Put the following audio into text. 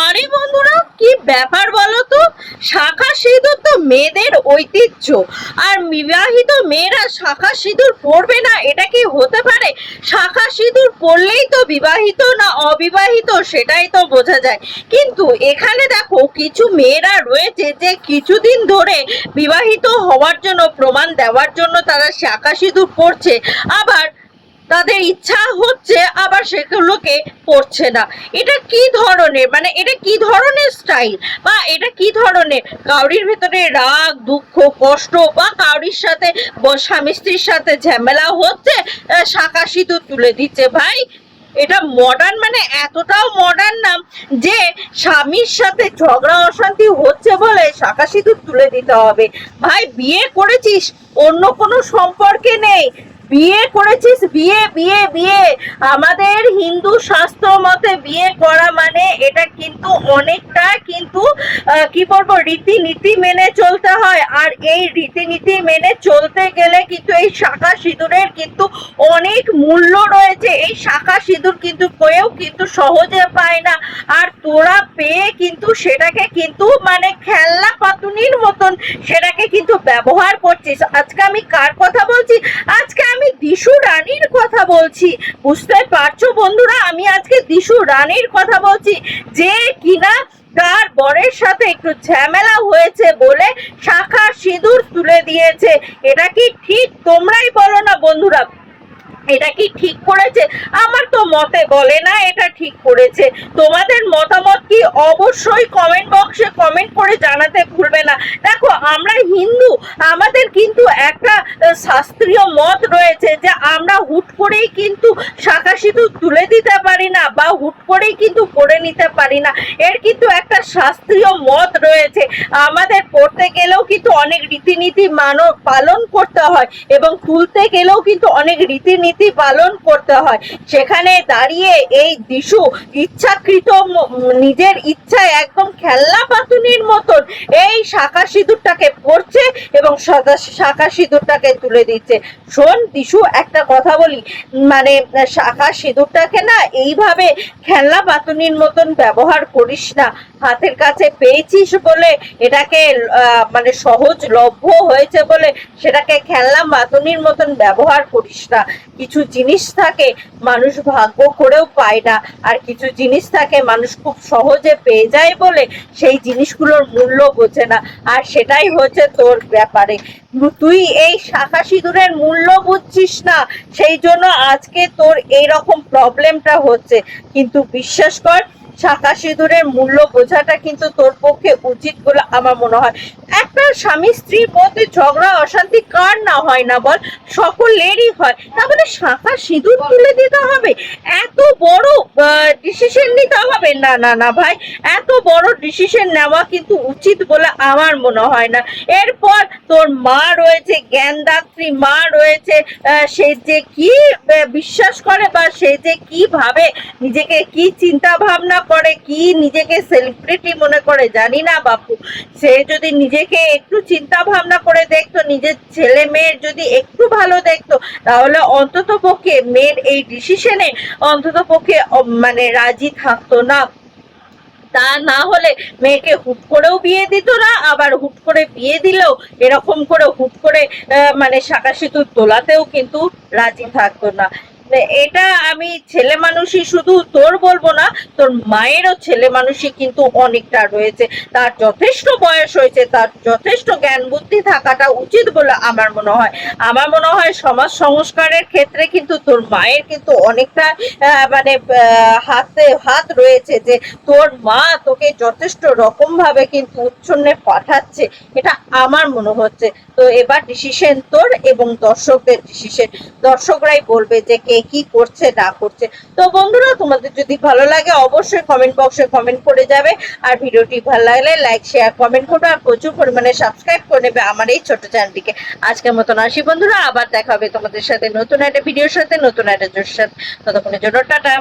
আরে বন্ধুরা, কি ব্যাপার বলো তো? শাখা সিঁদুর তো মেয়েদের ঐতিহ্য। আর বিবাহিত মেয়েরা শাখা সিঁদুর পরবে না, এটা কি হতে পারে? শাখা সিঁদুর পরলেই তো বিবাহিত না অবিবাহিত, সেটাই তো বোঝা যায়। কিন্তু এখানে দেখো, কিছু মেয়েরা রয়েছে যে কিছুদিন ধরে বিবাহিত হওয়ার জন্য, প্রমাণ দেওয়ার জন্য তারা শাখা সিঁদুর পরছে। আবার তাদের ইচ্ছা হচ্ছে সেগুলোকে পড়ছে না। এটা কি ধরনের? মানে এটা কি ধরনের স্টাইল বা এটা কি ধরনের? কাউরির ভেতরে রাগ, দুঃখ, কষ্ট বা কাউরির সাথে স্বামী স্ত্রীর সাথে ঝামেলা হচ্ছে শাঁখা সিঁদুর তুলে দিচ্ছে ভাই। এটা মডার্ন মানে এতটাও মডার্ন না যে স্বামীর সাথে ঝগড়া, অশান্তি হচ্ছে বলে শাঁখা সিঁদুর তুলে দিতে হবে। ভাই, বিয়ে করেছিস? অন্য কোনো সম্পর্কে নেই। বিয়ে করেছিস? বিয়ে বিয়ে বিয়ে। আমাদের হিন্দু শাস্ত্র মতে বিয়ে করা মানে এটা কিন্তু অনেকটা কিন্তু কি বলব, রীতিনীতি মেনে চলতে হয়। আর এই রীতিনীতি মেনে চলতে গেলে কিন্তু এই শাখা সিঁদুরের কিন্তু অনেক মূল্য রয়েছে এই শাখা সিঁদুর কিন্তু কেউ কিন্তু সহজে পায় না। আর তোরা পেয়ে কিন্তু সেটাকে কিন্তু মানে খেলনা পাতুনির মতন সেটাকে কিন্তু ব্যবহার করছিস। আজকে আমি কার কথা বলছি? আজকে আমি দিশু রানীর কথা বলছি। বুঝতে পারছ বন্ধুরা? আমি আজকে দিশু রানীর কথা বলছি। যে কিনা তার বরের সাথে একটু ঝামেলা হয়েছে বলে শাখা সিঁদুর তুলে দিয়েছে। এটা কি ঠিক তোমরাই বলো না বন্ধুরা এটা কি ঠিক করেছে? আমার তো মতে বলে না এটা ঠিক করেছে। তোমাদের মতামত কি অবশ্যই কমেন্ট বক্সে কমেন্ট করে জানাতে ভুলবে না। দেখো, আমরা হিন্দু, আমাদের কিন্তু একটা শাস্ত্রীয় মত রয়েছে যে আমরা হুট করেই কিন্তু শাখা তুলে দিতে করেই কিন্তু পরে নিতে পারি না। এর কিন্তু একটা শাস্ত্রীয় মত রয়েছে। আমাদের পড়তে গেলেও কিন্তু অনেক রীতিনীতি মানব পালন করতে হয় এবং তুলতে গেলেও কিন্তু অনেক রীতিনীতি পালন করতে হয়। সেখানে দাঁড়িয়ে এই দিশু ইচ্ছাকৃত নিজের ইচ্ছায় একদম খেলনা পাতুনির মতন এই শাখা সিঁদুরটাকে পড়ছে এবং শাখা সিঁদুরটাকে তুলে দিচ্ছে। শোন দিশু একটা কথা বলি। মানে শাখা সিঁদুরটাকে না এইভাবে খেলনা পাতুনির মতন ব্যবহার করিস না। হাতের কাছে পেয়েছিস বলে এটাকে মানে সহজলভ্য হয়েছে বলে সেটাকে খেলনা পাতুনির মতন ব্যবহার করিস না। কিছু জিনিস থাকে মানুষ ভাগ্য করেও পায় না, আর কিছু জিনিস থাকে মানুষ খুব সহজে পেয়ে যায় বলে সেই জিনিসগুলোর মূল্য বোঝে না। আর সেটাই হচ্ছে তোর ব্যাপারে। তুই এই শাখা সিঁদুরের মূল্য বুঝছিস না, সেই জন্য আজকে তোর এই রকম প্রবলেমটা হচ্ছে। কিন্তু বিশ্বাস কর শাখা সিঁদুরের মূল্য বোঝাটা কিন্তু তোর পক্ষে উচিত বলে আমার মনে হয়। একটা স্বামী স্ত্রীর মধ্যে ঝগড়া, অশান্তি কার না হয় না বল? সকলেরই হয়। তাহলে শাখা সিঁদুর তুলে দিতে হবে। এত বড় ডিসিশন নিতে হবে। না না না ভাই, এত বড় ডিসিশন নেওয়া কিন্তু উচিত বলে আমার মনে হয় না। এরপর তোর মা রয়েছে, জ্ঞানদাত্রী মা রয়েছে সে যে কি বিশ্বাস করে বা সে যে কি ভাবে, নিজেকে কি চিন্তা ভাবনা করে, কি নিজেকে সেলিব্রিটি মনে করে জানি না বাপু। সে যদি নিজেকে একটু চিন্তা ভাবনা করে দেখতো, নিজের ছেলে মেয়ের যদি একটু ভালো দেখতো, তাহলে অন্তত পক্ষে মেয়ের এই ডিসিশনে অন্তত পক্ষে মানে রাজি থাকতো না। তা না হলে মেয়েকে হুট করেও বিয়ে দিত না, আবার হুট করে বিয়ে দিলেও এরকম করে হুট করে মানে সিঁদুর তোলাতেও কিন্তু রাজি থাকতো না। এটা আমি ছেলে মানুষই শুধু তোর বলব না, তোর মায়েরও ছেলে মানুষই কিন্তু অনেকটা রয়েছে। তার যথেষ্ট বয়স হয়েছে, তার যথেষ্ট জ্ঞান বুদ্ধি থাকাটা উচিত বলে আমার মনে হয়। আমার মনে হয় সমাজ সংস্কারের ক্ষেত্রে কিন্তু তোর মায়ের কিন্তু অনেকটা মানে হাতে হাত রয়েছে যে তোর মা তোকে যথেষ্ট রকম ভাবে কিন্তু উচ্ছন্নে পাঠাচ্ছে, এটা আমার মনে হচ্ছে। তো এবার ডিসিশন তোর এবং দর্শকদের ডিসিশন দর্শকরাই বলবে যে কে কি করছে, না করছে। তো বন্ধুরা, তোমাদের যদি ভালো লাগে, অবশ্যই কমেন্ট বক্সে কমেন্ট করে যাবে। আর ভিডিওটি ভালো লাগলে লাইক শেয়ার কমেন্ট করবে আর প্রচুর পরিমাণে সাবস্ক্রাইব করে নেবে আমার এই ছোট চ্যানেলটিকে। আজকের মতন আসি বন্ধুরা, আবার দেখা হবে তোমাদের সাথে নতুন একটা ভিডিওর সাথে, নতুন একটা জোর সাথে। ততক্ষণের জন্য টাটা।